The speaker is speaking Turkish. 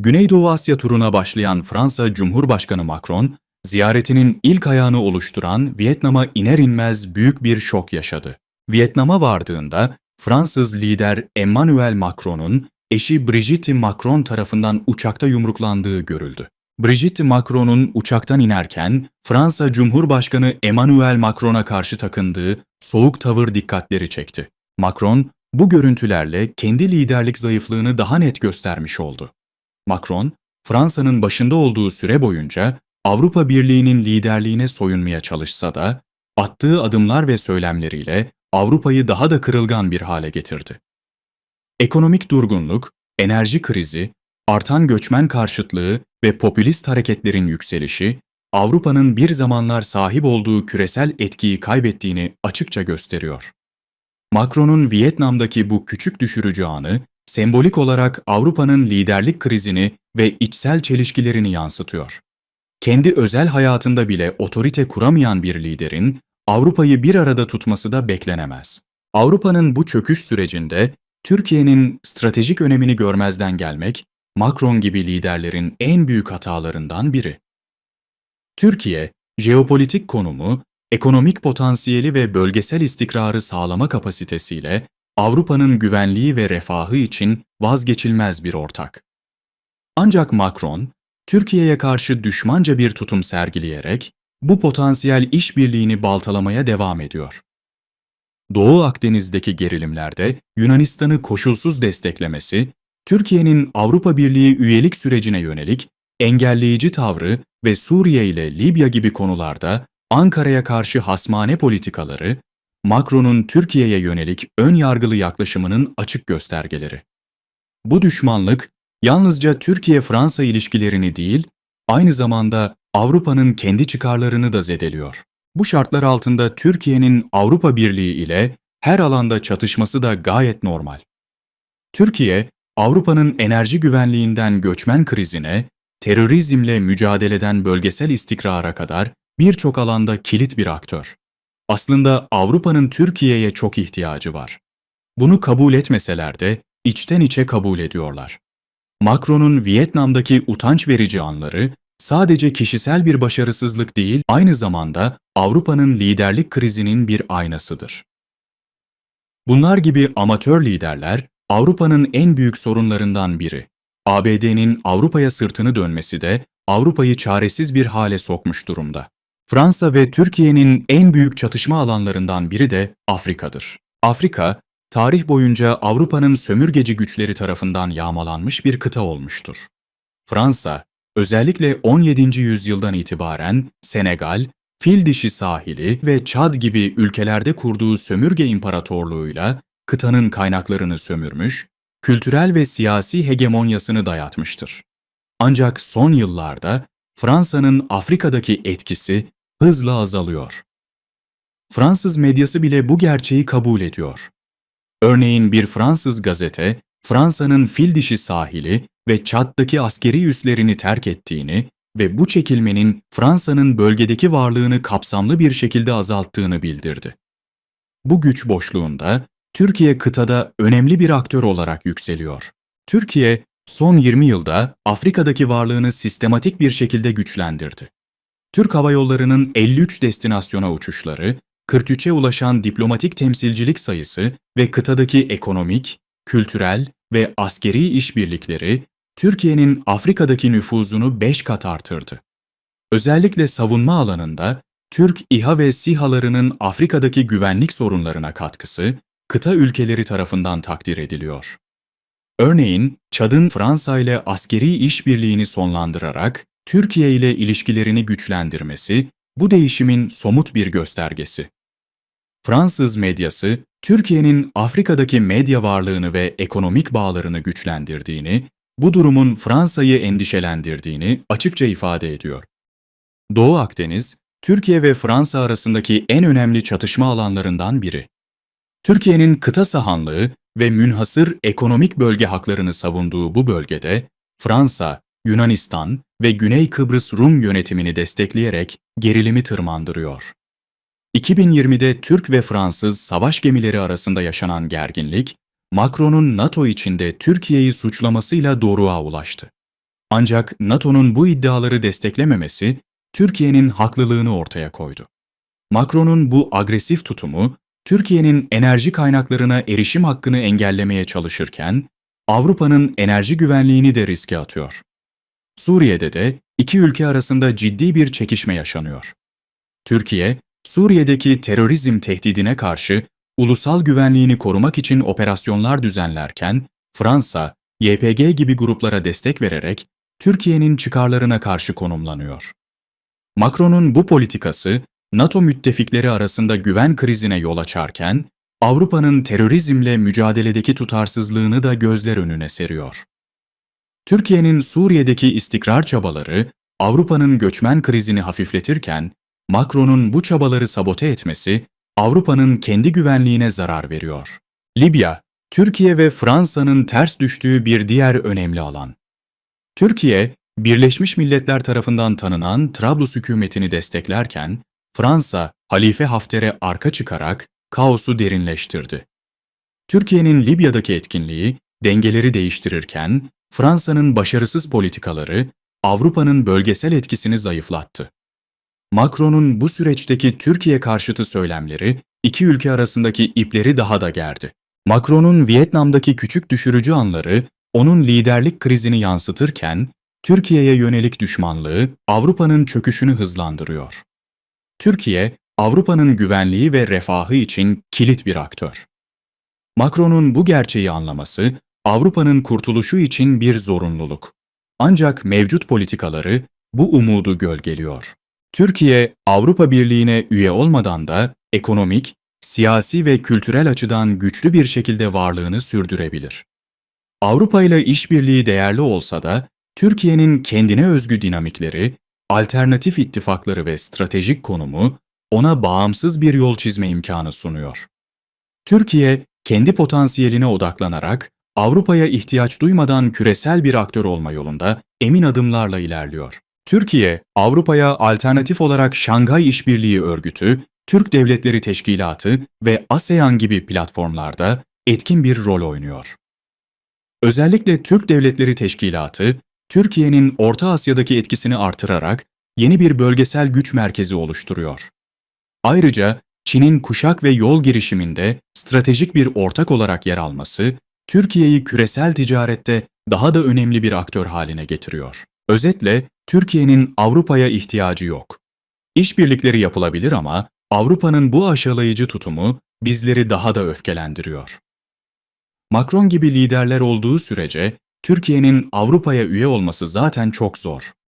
Güneydoğu Asya turuna başlayan Fransa Cumhurbaşkanı Macron, ziyaretinin ilk ayağını oluşturan Vietnam'a iner inmez büyük bir şok yaşadı. Vietnam'a vardığında Fransız lider Emmanuel Macron'un eşi Brigitte Macron tarafından uçakta yumruklandığı görüldü. Brigitte Macron'un uçaktan inerken Fransa Cumhurbaşkanı Emmanuel Macron'a karşı takındığı soğuk tavır dikkatleri çekti. Macron bu görüntülerle kendi liderlik zayıflığını daha net göstermiş oldu. Macron, Fransa'nın başında olduğu süre boyunca Avrupa Birliği'nin liderliğine soyunmaya çalışsa da attığı adımlar ve söylemleriyle Avrupa'yı daha da kırılgan bir hale getirdi. Ekonomik durgunluk, enerji krizi, artan göçmen karşıtlığı ve popülist hareketlerin yükselişi, Avrupa'nın bir zamanlar sahip olduğu küresel etkiyi kaybettiğini açıkça gösteriyor. Macron'un Vietnam'daki bu küçük düşürücü anı, sembolik olarak Avrupa'nın liderlik krizini ve içsel çelişkilerini yansıtıyor. Kendi özel hayatında bile otorite kuramayan bir liderin Avrupa'yı bir arada tutması da beklenemez. Avrupa'nın bu çöküş sürecinde Türkiye'nin stratejik önemini görmezden gelmek, Macron gibi liderlerin en büyük hatalarından biri. Türkiye, jeopolitik konumu, ekonomik potansiyeli ve bölgesel istikrarı sağlama kapasitesiyle Avrupa'nın güvenliği ve refahı için vazgeçilmez bir ortak. Ancak Macron, Türkiye'ye karşı düşmanca bir tutum sergileyerek bu potansiyel işbirliğini baltalamaya devam ediyor. Doğu Akdeniz'deki gerilimlerde Yunanistan'ı koşulsuz desteklemesi, Türkiye'nin Avrupa Birliği üyelik sürecine yönelik engelleyici tavrı ve Suriye ile Libya gibi konularda Ankara'ya karşı hasmane politikaları, Macron'un Türkiye'ye yönelik ön yargılı yaklaşımının açık göstergeleri. Bu düşmanlık yalnızca Türkiye-Fransa ilişkilerini değil, aynı zamanda Avrupa'nın kendi çıkarlarını da zedeliyor. Bu şartlar altında Türkiye'nin Avrupa Birliği ile her alanda çatışması da gayet normal. Türkiye, Avrupa'nın enerji güvenliğinden göçmen krizine, terörizmle mücadeleden bölgesel istikrara kadar birçok alanda kilit bir aktör. Aslında Avrupa'nın Türkiye'ye çok ihtiyacı var. Bunu kabul etmeseler de içten içe kabul ediyorlar. Macron'un Vietnam'daki utanç verici anları sadece kişisel bir başarısızlık değil, aynı zamanda Avrupa'nın liderlik krizinin bir aynasıdır. Bunlar gibi amatör liderler Avrupa'nın en büyük sorunlarından biri. ABD'nin Avrupa'ya sırtını dönmesi de Avrupa'yı çaresiz bir hale sokmuş durumda. Fransa ve Türkiye'nin en büyük çatışma alanlarından biri de Afrika'dır. Afrika, tarih boyunca Avrupa'nın sömürgeci güçleri tarafından yağmalanmış bir kıta olmuştur. Fransa, özellikle 17. yüzyıldan itibaren Senegal, Fil Dişi sahili ve Çad gibi ülkelerde kurduğu sömürge imparatorluğuyla kıtanın kaynaklarını sömürmüş, kültürel ve siyasi hegemonyasını dayatmıştır. Ancak son yıllarda Fransa'nın Afrika'daki etkisi hızla azalıyor. Fransız medyası bile bu gerçeği kabul ediyor. Örneğin bir Fransız gazete, Fransa'nın fil dişi sahili ve Çad'daki askeri üslerini terk ettiğini ve bu çekilmenin Fransa'nın bölgedeki varlığını kapsamlı bir şekilde azalttığını bildirdi. Bu güç boşluğunda Türkiye kıtada önemli bir aktör olarak yükseliyor. Türkiye son 20 yılda Afrika'daki varlığını sistematik bir şekilde güçlendirdi. Türk Hava Yolları'nın 53 destinasyona uçuşları, 43'e ulaşan diplomatik temsilcilik sayısı ve kıtadaki ekonomik, kültürel ve askeri işbirlikleri Türkiye'nin Afrika'daki nüfuzunu 5 kat artırdı. Özellikle savunma alanında Türk İHA ve SİHA'larının Afrika'daki güvenlik sorunlarına katkısı, kıta ülkeleri tarafından takdir ediliyor. Örneğin, Çad'ın Fransa ile askeri işbirliğini sonlandırarak Türkiye ile ilişkilerini güçlendirmesi bu değişimin somut bir göstergesi. Fransız medyası, Türkiye'nin Afrika'daki medya varlığını ve ekonomik bağlarını güçlendirdiğini, bu durumun Fransa'yı endişelendirdiğini açıkça ifade ediyor. Doğu Akdeniz, Türkiye ve Fransa arasındaki en önemli çatışma alanlarından biri. Türkiye'nin kıta sahanlığı ve münhasır ekonomik bölge haklarını savunduğu bu bölgede, Fransa, Yunanistan ve Güney Kıbrıs Rum yönetimini destekleyerek gerilimi tırmandırıyor. 2020'de Türk ve Fransız savaş gemileri arasında yaşanan gerginlik, Macron'un NATO içinde Türkiye'yi suçlamasıyla doruğa ulaştı. Ancak NATO'nun bu iddiaları desteklememesi Türkiye'nin haklılığını ortaya koydu. Macron'un bu agresif tutumu Türkiye'nin enerji kaynaklarına erişim hakkını engellemeye çalışırken Avrupa'nın enerji güvenliğini de riske atıyor. Suriye'de de iki ülke arasında ciddi bir çekişme yaşanıyor. Türkiye, Suriye'deki terörizm tehdidine karşı ulusal güvenliğini korumak için operasyonlar düzenlerken Fransa, YPG gibi gruplara destek vererek Türkiye'nin çıkarlarına karşı konumlanıyor. Macron'un bu politikası NATO müttefikleri arasında güven krizine yol açarken Avrupa'nın terörizmle mücadeledeki tutarsızlığını da gözler önüne seriyor. Türkiye'nin Suriye'deki istikrar çabaları Avrupa'nın göçmen krizini hafifletirken Macron'un bu çabaları sabote etmesi Avrupa'nın kendi güvenliğine zarar veriyor. Libya, Türkiye ve Fransa'nın ters düştüğü bir diğer önemli alan. Türkiye, Birleşmiş Milletler tarafından tanınan Trablus hükümetini desteklerken, Fransa, Halife Hafter'e arka çıkarak kaosu derinleştirdi. Türkiye'nin Libya'daki etkinliği dengeleri değiştirirken, Fransa'nın başarısız politikaları Avrupa'nın bölgesel etkisini zayıflattı. Macron'un bu süreçteki Türkiye karşıtı söylemleri iki ülke arasındaki ipleri daha da gerdi. Macron'un Vietnam'daki küçük düşürücü anları onun liderlik krizini yansıtırken Türkiye'ye yönelik düşmanlığı Avrupa'nın çöküşünü hızlandırıyor. Türkiye, Avrupa'nın güvenliği ve refahı için kilit bir aktör. Macron'un bu gerçeği anlaması Avrupa'nın kurtuluşu için bir zorunluluk. Ancak mevcut politikaları bu umudu gölgeliyor. Türkiye, Avrupa Birliği'ne üye olmadan da ekonomik, siyasi ve kültürel açıdan güçlü bir şekilde varlığını sürdürebilir. Avrupa ile işbirliği değerli olsa da Türkiye'nin kendine özgü dinamikleri, alternatif ittifakları ve stratejik konumu ona bağımsız bir yol çizme imkanı sunuyor. Türkiye, kendi potansiyeline odaklanarak Avrupa'ya ihtiyaç duymadan küresel bir aktör olma yolunda emin adımlarla ilerliyor. Türkiye, Avrupa'ya alternatif olarak Şanghay İşbirliği Örgütü, Türk Devletleri Teşkilatı ve ASEAN gibi platformlarda etkin bir rol oynuyor. Özellikle Türk Devletleri Teşkilatı, Türkiye'nin Orta Asya'daki etkisini artırarak yeni bir bölgesel güç merkezi oluşturuyor. Ayrıca Çin'in kuşak ve yol girişiminde stratejik bir ortak olarak yer alması, Türkiye'yi küresel ticarette daha da önemli bir aktör haline getiriyor. Özetle Türkiye'nin Avrupa'ya ihtiyacı yok. İşbirlikleri yapılabilir ama Avrupa'nın bu aşağılayıcı tutumu bizleri daha da öfkelendiriyor. Macron gibi liderler olduğu sürece Türkiye'nin Avrupa'ya üye olması zaten çok zor.